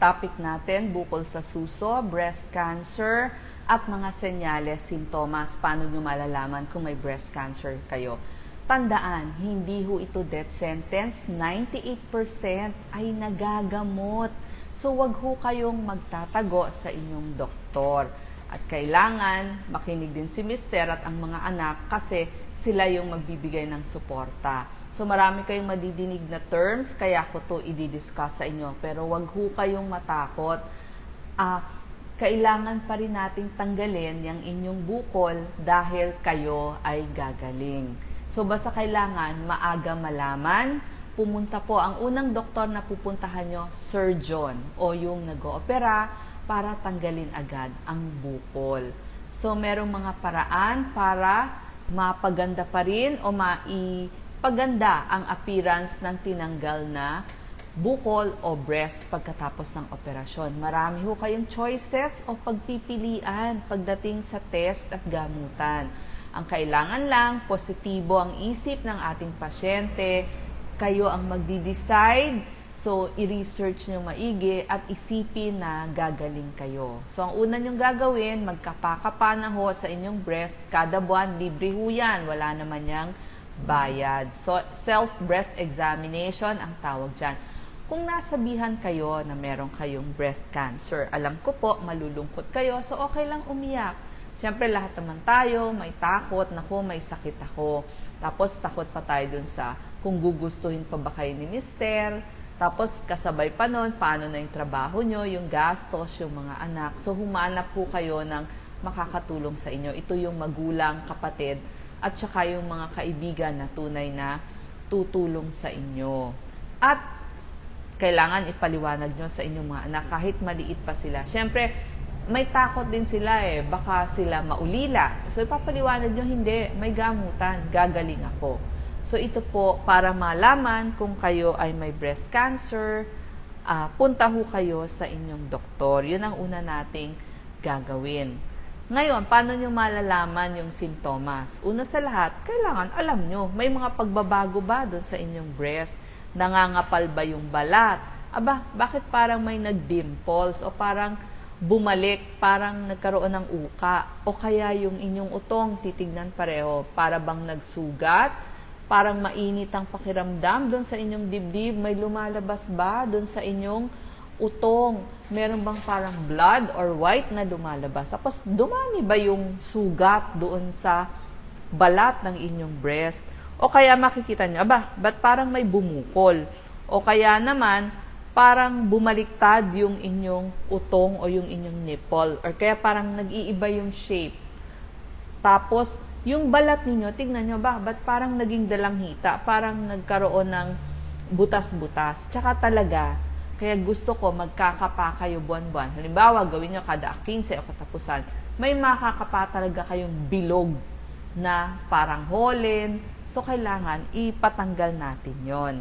topic natin bukol sa suso, breast cancer, at mga senyales, simptomas, paano nyo malalaman kung may breast cancer kayo. Tandaan, hindi ho ito death sentence, 98% ay nagagamot. So wag ho kayong magtatago sa inyong doktor. At kailangan makinig din si mister at ang mga anak kasi sila yung magbibigay ng suporta. So marami kayong madidinig na terms, kaya ko to i-discuss sa inyo. Pero wag ho kayong matakot. Ah, kailangan pa rin nating tanggalin yung inyong bukol dahil kayo ay gagaling. So basta kailangan maaga malaman, pumunta po ang unang doktor na pupuntahan nyo, surgeon o yung nag-oopera para tanggalin agad ang bukol. So merong mga paraan para mapaganda pa rin o maipaganda ang appearance ng tinanggal na bukol o breast pagkatapos ng operasyon. Marami ho kayong choices o pagpipilian pagdating sa test at gamutan. Ang kailangan lang, positibo ang isip ng ating pasyente, kayo ang magdi-decide, so i-research nyo maigi at isipin na gagaling kayo. So ang una nyong gagawin, magkapakapa na ho sa inyong breast, kada buwan, libre ho yan, wala naman yang bayad. So self-breast examination ang tawag dyan kung nasabihan kayo na meron kayong breast cancer, alam ko po, malulungkot kayo, so okay lang umiyak. Siyempre, lahat naman tayo, may takot, nako, may sakit ako. Tapos, takot pa tayo dun sa kung gugustuhin pa ba kayo ni mister. Tapos, kasabay pa nun, paano na yung trabaho nyo, yung gastos, yung mga anak. So, humanap po kayo ng makakatulong sa inyo. Ito yung magulang, kapatid, at saka yung mga kaibigan na tunay na tutulong sa inyo. At kailangan ipaliwanag nyo sa inyong mga anak kahit maliit pa sila. Siyempre, may takot din sila eh. Baka sila maulila. So, ipapaliwanag nyo, hindi, may gamutan, gagaling ako. So, ito po, para malaman kung kayo ay may breast cancer, uh, punta ho kayo sa inyong doktor. Yun ang una nating gagawin. Ngayon, paano nyo malalaman yung simptomas? Una sa lahat, kailangan alam nyo, may mga pagbabago ba doon sa inyong breast? Nangangapal ba yung balat? Aba, bakit parang may nag-dimples o parang bumalik, parang nagkaroon ng uka? O kaya yung inyong utong titignan pareho, para bang nagsugat? Parang mainit ang pakiramdam doon sa inyong dibdib? May lumalabas ba doon sa inyong utong? Meron bang parang blood or white na lumalabas? Tapos dumami ba yung sugat doon sa balat ng inyong breast? O kaya makikita nyo, aba, ba't parang may bumukol? O kaya naman, parang bumaliktad yung inyong utong o yung inyong nipple. Or kaya parang nag-iiba yung shape. Tapos, yung balat ninyo, tingnan nyo ba, ba't parang naging dalanghita? Parang nagkaroon ng butas-butas. Tsaka talaga, kaya gusto ko magkakapa kayo buwan-buwan. Halimbawa, gawin nyo kada 15 o katapusan, may makakapa talaga kayong bilog na parang holen, So, kailangan ipatanggal natin yon.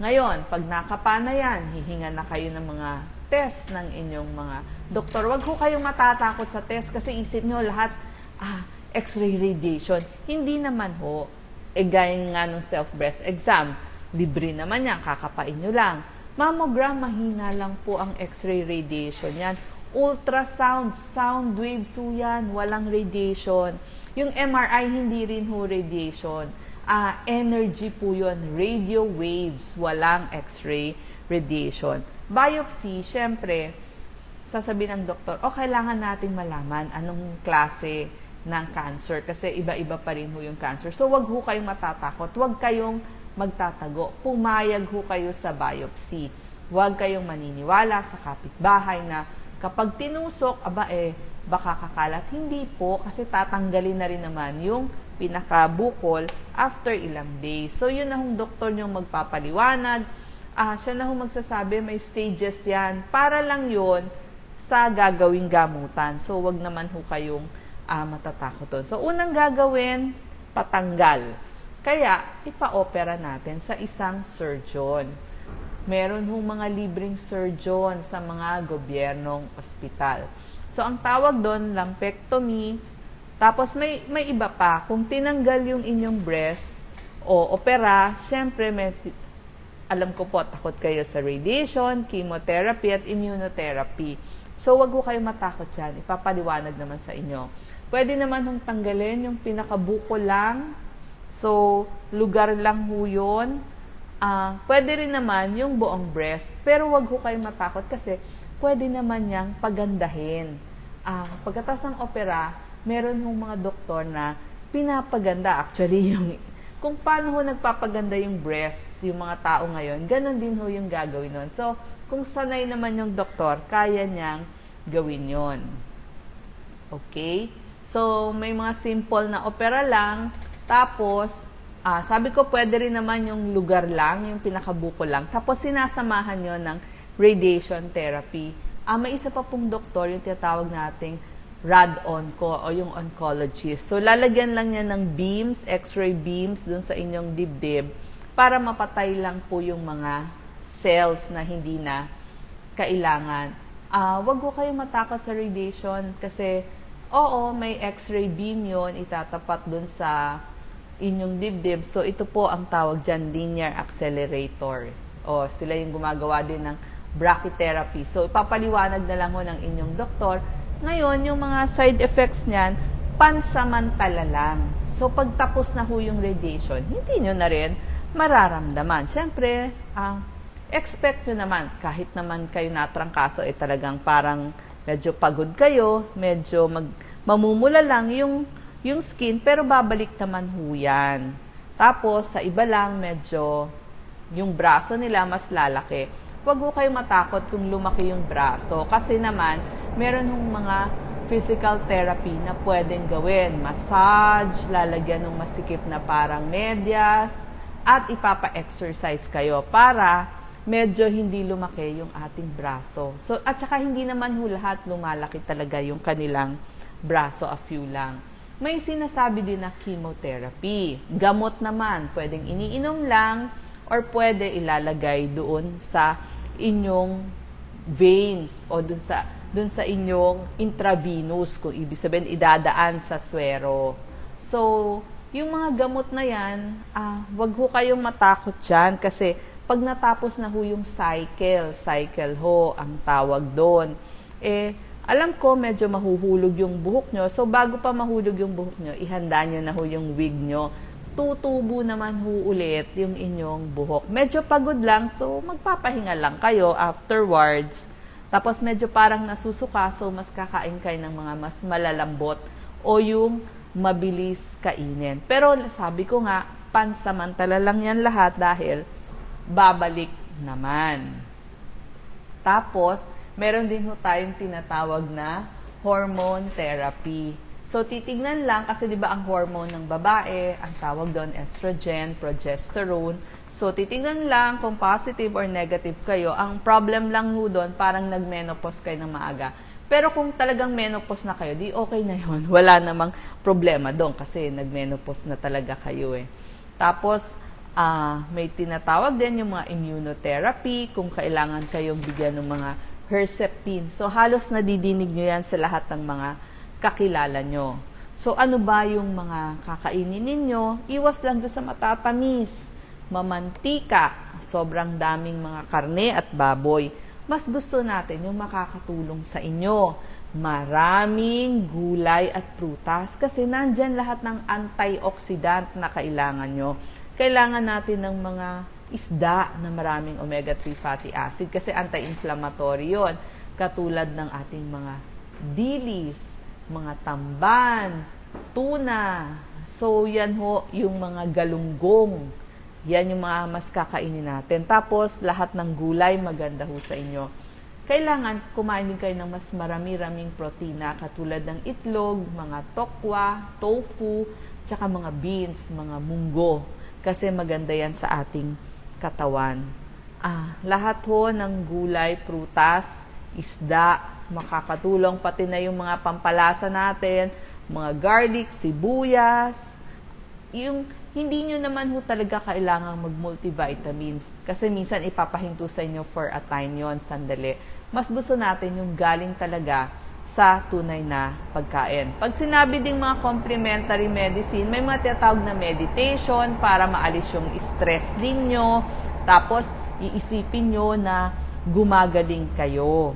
Ngayon, pag nakapa na yan, hihinga na kayo ng mga test ng inyong mga doktor. Huwag ho kayong matatakot sa test kasi isip nyo lahat, ah, x-ray radiation. Hindi naman ho. E gaya nga ng self-breast exam, libre naman yan, kakapain nyo lang. Mammogram, mahina lang po ang x-ray radiation yan. Ultrasound, sound waves ho yan, walang radiation. Yung MRI, hindi rin ho radiation. Uh, energy po yun, radio waves, walang x-ray radiation. Biopsy, syempre, sasabihin ng doktor, o oh, kailangan nating malaman anong klase ng cancer kasi iba-iba pa rin ho yung cancer. So, wag ho kayong matatakot, wag kayong magtatago. Pumayag ho kayo sa biopsy. Huwag kayong maniniwala sa kapitbahay na kapag tinusok, aba eh, baka kakalat. Hindi po, kasi tatanggalin na rin naman yung pinakabukol after ilang days. So, yun na hong doktor nyong magpapaliwanag. Ah, siya na hong magsasabi, may stages yan. Para lang yon sa gagawing gamutan. So, wag naman ho kayong ah, matatakot doon. So, unang gagawin, patanggal. Kaya, ipa-opera natin sa isang surgeon. Meron hong mga libreng surgeon sa mga gobyernong ospital. So, ang tawag doon, lumpectomy. Tapos, may, may iba pa. Kung tinanggal yung inyong breast o opera, syempre, may, alam ko po, takot kayo sa radiation, chemotherapy, at immunotherapy. So, wag ko kayo matakot dyan. Ipapaliwanag naman sa inyo. Pwede naman hong tanggalin yung pinakabuko lang. So, lugar lang ho yun. Ah, pwede rin naman yung buong breast. Pero wag ho kayo matakot kasi pwede naman niyang pagandahin. Ah, pagkatas ng opera, meron hong mga doktor na pinapaganda actually yung kung paano ho nagpapaganda yung breast yung mga tao ngayon, ganun din ho yung gagawin nun. So, kung sanay naman yung doktor, kaya niyang gawin yon. Okay? So, may mga simple na opera lang. Tapos, ah, sabi ko pwede rin naman yung lugar lang, yung pinakabuko lang. Tapos, sinasamahan yon ng radiation therapy. Ah, may isa pa pong doktor, yung tinatawag nating rad-onco o yung oncologist. So, lalagyan lang niya ng beams, x-ray beams dun sa inyong dibdib para mapatay lang po yung mga cells na hindi na kailangan. Ah, wag ko kayong matakot sa radiation kasi oo, may x-ray beam yon itatapat dun sa inyong dibdib. So, ito po ang tawag dyan, linear accelerator. O, sila yung gumagawa din ng brachytherapy. So, ipapaliwanag na lang ho ng inyong doktor ngayon, yung mga side effects niyan, pansamantala lang. So, pagtapos na ho yung radiation, hindi nyo na rin mararamdaman. Siyempre, ang expect nyo naman, kahit naman kayo natrangkaso, eh talagang parang medyo pagod kayo, medyo mag, mamumula lang yung, yung skin, pero babalik naman ho yan. Tapos, sa iba lang, medyo yung braso nila mas lalaki huwag ho kayo matakot kung lumaki yung braso. Kasi naman, meron hong mga physical therapy na pwedeng gawin. Massage, lalagyan ng masikip na parang medyas, at ipapa-exercise kayo para medyo hindi lumaki yung ating braso. So, at saka hindi naman lahat lumalaki talaga yung kanilang braso, a few lang. May sinasabi din na chemotherapy. Gamot naman, pwedeng iniinom lang or pwede ilalagay doon sa inyong veins o dun sa dun sa inyong intravenous kung ibig sabihin idadaan sa swero. So, yung mga gamot na yan, ah, wag ho kayong matakot dyan kasi pag natapos na ho yung cycle, cycle ho ang tawag doon. Eh, alam ko medyo mahuhulog yung buhok nyo. So, bago pa mahulog yung buhok nyo, ihanda nyo na ho yung wig nyo tutubo naman ho ulit yung inyong buhok. Medyo pagod lang, so magpapahinga lang kayo afterwards. Tapos medyo parang nasusuka, so mas kakain kayo ng mga mas malalambot o yung mabilis kainin. Pero sabi ko nga, pansamantala lang yan lahat dahil babalik naman. Tapos, meron din ho tayong tinatawag na hormone therapy. So, titignan lang kasi 'di ba ang hormone ng babae, ang tawag doon estrogen, progesterone. So, titignan lang kung positive or negative kayo. Ang problem lang ho doon, parang nag-menopause kayo ng maaga. Pero kung talagang menopause na kayo, di okay na yon Wala namang problema doon kasi nag-menopause na talaga kayo eh. Tapos, uh, may tinatawag din yung mga immunotherapy kung kailangan kayong bigyan ng mga Herceptin. So, halos nadidinig nyo yan sa lahat ng mga kakilala nyo. So, ano ba yung mga kakainin ninyo? Iwas lang doon sa matatamis, mamantika, sobrang daming mga karne at baboy. Mas gusto natin yung makakatulong sa inyo. Maraming gulay at prutas kasi nandyan lahat ng antioxidant na kailangan nyo. Kailangan natin ng mga isda na maraming omega-3 fatty acid kasi anti-inflammatory yon katulad ng ating mga dilis, mga tamban, tuna. So, yan ho yung mga galunggong. Yan yung mga mas kakainin natin. Tapos, lahat ng gulay maganda ho sa inyo. Kailangan kumain din kayo ng mas marami-raming protina katulad ng itlog, mga tokwa, tofu, tsaka mga beans, mga munggo. Kasi maganda yan sa ating katawan. Ah, lahat ho ng gulay, prutas, isda, makakatulong pati na yung mga pampalasa natin, mga garlic, sibuyas, yung hindi nyo naman ho talaga kailangang mag-multivitamins kasi minsan ipapahinto sa inyo for a time yon sandali. Mas gusto natin yung galing talaga sa tunay na pagkain. Pag sinabi ding mga complementary medicine, may mga tinatawag na meditation para maalis yung stress ninyo. Tapos, iisipin nyo na gumagaling kayo.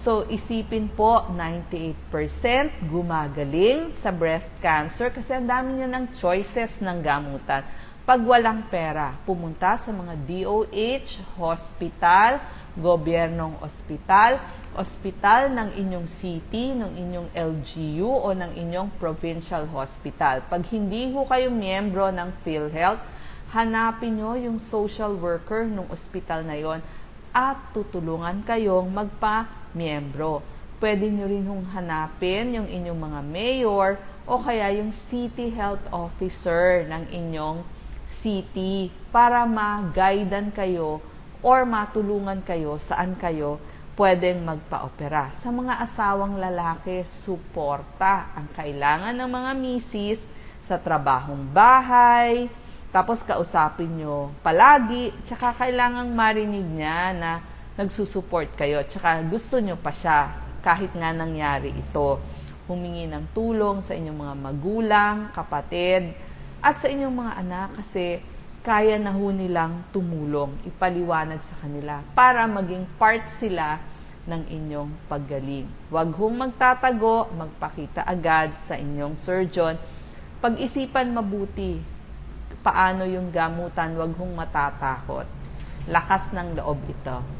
So, isipin po, 98% gumagaling sa breast cancer kasi ang dami niya ng choices ng gamutan. Pag walang pera, pumunta sa mga DOH, hospital, gobyernong ospital, ospital ng inyong city, ng inyong LGU o ng inyong provincial hospital. Pag hindi ho kayo miyembro ng PhilHealth, hanapin nyo yung social worker ng ospital na yon at tutulungan kayong magpa-miyembro. Pwede nyo rin hong hanapin yung inyong mga mayor o kaya yung city health officer ng inyong city para ma-guidean kayo or matulungan kayo saan kayo pwedeng magpa-opera. Sa mga asawang lalaki, suporta ang kailangan ng mga misis sa trabahong bahay, tapos kausapin nyo palagi, tsaka kailangang marinig niya na nagsusupport kayo, tsaka gusto nyo pa siya kahit nga nangyari ito. Humingi ng tulong sa inyong mga magulang, kapatid, at sa inyong mga anak kasi kaya na ho nilang tumulong, ipaliwanag sa kanila para maging part sila ng inyong paggaling. Huwag hong magtatago, magpakita agad sa inyong surgeon. Pag-isipan mabuti paano yung gamutan, wag hong matatakot. Lakas ng loob ito.